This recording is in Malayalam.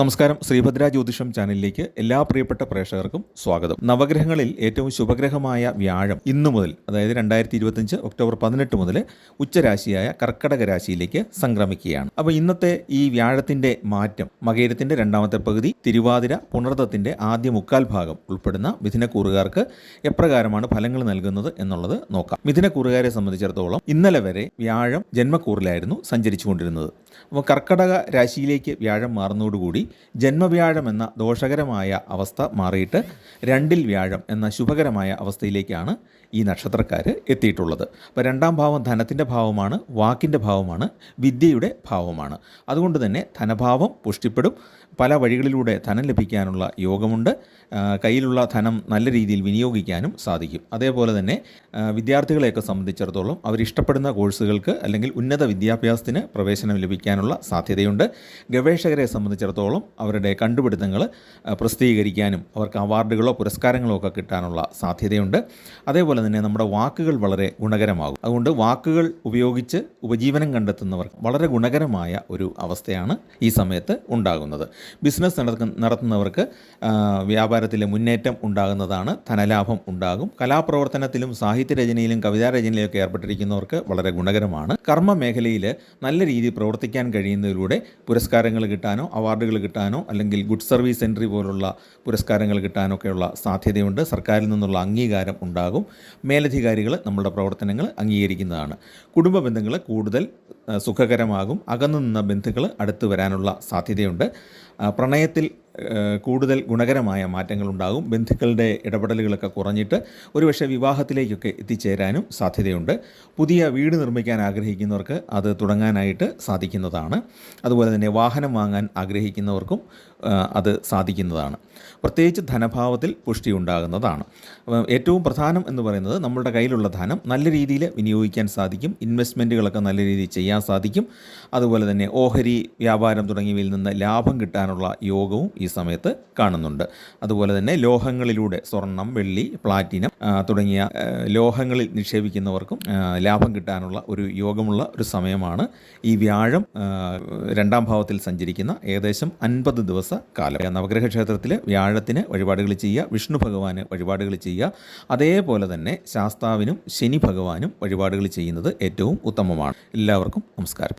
നമസ്കാരം. ശ്രീഭദ്ര ജ്യോതിഷം ചാനലിലേക്ക് എല്ലാ പ്രിയപ്പെട്ട പ്രേക്ഷകർക്കും സ്വാഗതം. നവഗ്രഹങ്ങളിൽ ഏറ്റവും ശുഭഗ്രഹമായ വ്യാഴം ഇന്നു മുതൽ അതായത് രണ്ടായിരത്തി ഇരുപത്തഞ്ച് ഒക്ടോബർ പതിനെട്ട് മുതൽ ഉച്ചരാശിയായ കർക്കടക രാശിയിലേക്ക് സംക്രമിക്കുകയാണ്. അപ്പോൾ ഇന്നത്തെ ഈ വ്യാഴത്തിന്റെ മാറ്റം മകേരത്തിന്റെ രണ്ടാമത്തെ പകുതി തിരുവാതിര പുണർത്തത്തിന്റെ ആദ്യ മുക്കാൽ ഭാഗം ഉൾപ്പെടുന്ന മിഥുനക്കൂറുകാർക്ക് എപ്രകാരമാണ് ഫലങ്ങൾ നൽകുന്നത് എന്നുള്ളത് നോക്കാം. മിഥുനക്കൂറുകാരെ സംബന്ധിച്ചിടത്തോളം ഇന്നലെ വരെ വ്യാഴം ജന്മക്കൂറിലായിരുന്നു സഞ്ചരിച്ചുകൊണ്ടിരുന്നത്. അപ്പോൾ കർക്കടക രാശിയിലേക്ക് വ്യാഴം മാറുന്നതോടുകൂടി ജന്മവ്യാഴം എന്ന ദോഷകരമായ അവസ്ഥ മാറിയിട്ട് രണ്ടിൽ വ്യാഴം എന്ന ശുഭകരമായ അവസ്ഥയിലേക്കാണ് ഈ നക്ഷത്രക്കാർ എത്തിയിട്ടുള്ളത്. അപ്പോൾ രണ്ടാം ഭാവം ധനത്തിന്റെ ഭാവമാണ് വാക്കിന്റെ ഭാവമാണ് വിദ്യയുടെ ഭാവമാണ്. അതുകൊണ്ട് തന്നെ ധനഭാവം പുഷ്ടിപ്പെടും. പല വഴികളിലൂടെ ധനം ലഭിക്കാനുള്ള യോഗമുണ്ട്. കയ്യിലുള്ള ധനം നല്ല രീതിയിൽ വിനിയോഗിക്കാനും സാധിക്കും. അതേപോലെ തന്നെ വിദ്യാർത്ഥികളെയൊക്കെ സംബന്ധിച്ചിടത്തോളം അവരിഷ്ടപ്പെടുന്ന കോഴ്സുകൾക്ക് അല്ലെങ്കിൽ ഉന്നത വിദ്യാഭ്യാസത്തിന് പ്രവേശനം ലഭിക്കാനുള്ള സാധ്യതയുണ്ട്. ഗവേഷകരെ സംബന്ധിച്ചിടത്തോളം അവരുടെ കണ്ടുപിടുത്തങ്ങൾ പ്രസിദ്ധീകരിക്കാനും അവർക്ക് അവാർഡുകളോ പുരസ്കാരങ്ങളോ ഒക്കെ കിട്ടാനുള്ള സാധ്യതയുണ്ട്. അതേപോലെ തന്നെ നമ്മുടെ വാക്കുകൾ വളരെ ഗുണകരമാകും. അതുകൊണ്ട് വാക്കുകൾ ഉപയോഗിച്ച് ഉപജീവനം കണ്ടെത്തുന്നവർ വളരെ ഗുണകരമായ ഒരു അവസ്ഥയാണ് ഈ സമയത്ത് ഉണ്ടാകുന്നത്. ബിസിനസ് നടത്തുന്നവർക്ക് വ്യാപാരത്തിലെ മുന്നേറ്റം ഉണ്ടാകുന്നതാണ് ധനലാഭം ഉണ്ടാകും. കലാപ്രവർത്തനത്തിലും സാഹിത്യരചനയിലും കവിതാരചനയിലൊക്കെ ഏർപ്പെട്ടിരിക്കുന്നവർക്ക് വളരെ ഗുണകരമാണ്. കർമ്മ മേഖലയിൽ നല്ല രീതിയിൽ പ്രവർത്തിക്കാൻ കഴിയുന്നതിലൂടെ പുരസ്കാരങ്ങൾ കിട്ടാനോ അവാർഡുകൾ കിട്ടാനോ അല്ലെങ്കിൽ ഗുഡ് സർവീസ് എൻട്രി പോലുള്ള പുരസ്കാരങ്ങൾ കിട്ടാനോ ഒക്കെയുള്ള സാധ്യതയുണ്ട്. സർക്കാരിൽ നിന്നുള്ള അംഗീകാരം ഉണ്ടാകും. മേലധികാരികൾ നമ്മുടെ പ്രവർത്തനങ്ങൾ അംഗീകരിക്കുന്നതാണ്. കുടുംബ ബന്ധങ്ങൾ കൂടുതൽ സുഖകരമാകും. അകന്നു നിന്ന ബന്ധുക്കൾ അടുത്ത് വരാനുള്ള സാധ്യതയുണ്ട്. പ്രണയത്തിൽ കൂടുതൽ ഗുണകരമായ മാറ്റങ്ങൾ ഉണ്ടാകും ബന്ധുക്കളുടെ ഇടപെടലുകളൊക്കെ കുറഞ്ഞിട്ട് ഒരുപക്ഷെ വിവാഹത്തിലേക്കൊക്കെ എത്തിച്ചേരാനും സാധ്യതയുണ്ട്. പുതിയ വീട് നിർമ്മിക്കാൻ ആഗ്രഹിക്കുന്നവർക്ക് അത് തുടങ്ങാനായിട്ട് സാധിക്കുന്നതാണ്. അതുപോലെ തന്നെ വാഹനം വാങ്ങാൻ ആഗ്രഹിക്കുന്നവർക്കും അത് സാധിക്കുന്നതാണ്. പ്രത്യേകിച്ച് ധനഭാവത്തിൽ പുഷ്ടി ഉണ്ടാകുന്നതാണ് ഏറ്റവും പ്രധാനം എന്ന് പറയുന്നത് നമ്മളുടെ കയ്യിലുള്ള ധനം നല്ല രീതിയിൽ വിനിയോഗിക്കാൻ സാധിക്കും. ഇൻവെസ്റ്റ്മെന്റുകളൊക്കെ നല്ല രീതിയിൽ ചെയ്യാൻ സാധിക്കും. അതുപോലെ തന്നെ ഓഹരി വ്യാപാരം തുടങ്ങിയവയിൽ നിന്ന് ലാഭം കിട്ടാനുള്ള യോഗവും ഈ സമയത്ത് കാണുന്നുണ്ട്. അതുപോലെ തന്നെ ലോഹങ്ങളിലൂടെ സ്വർണം വെള്ളി പ്ലാറ്റിനം തുടങ്ങിയ ലോഹങ്ങളിൽ നിക്ഷേപിക്കുന്നവർക്കും ലാഭം കിട്ടാനുള്ള ഒരു യോഗമുള്ള ഒരു സമയമാണ് ഈ വ്യാഴം രണ്ടാം ഭാവത്തിൽ സഞ്ചരിക്കുന്ന ഏകദേശം അൻപത് ദിവസ കാലം. നവഗ്രഹ ക്ഷേത്രത്തിൽ വ്യാഴത്തിന് വഴിപാടുകൾ ചെയ്യുക വിഷ്ണു ഭഗവാന് വഴിപാടുകൾ ചെയ്യുക. അതേപോലെ തന്നെ ശാസ്താവിനും ശനി ഭഗവാനും വഴിപാടുകൾ ചെയ്യുന്നത് ഏറ്റവും ഉത്തമമാണ്. എല്ലാവർക്കും നമസ്കാരം.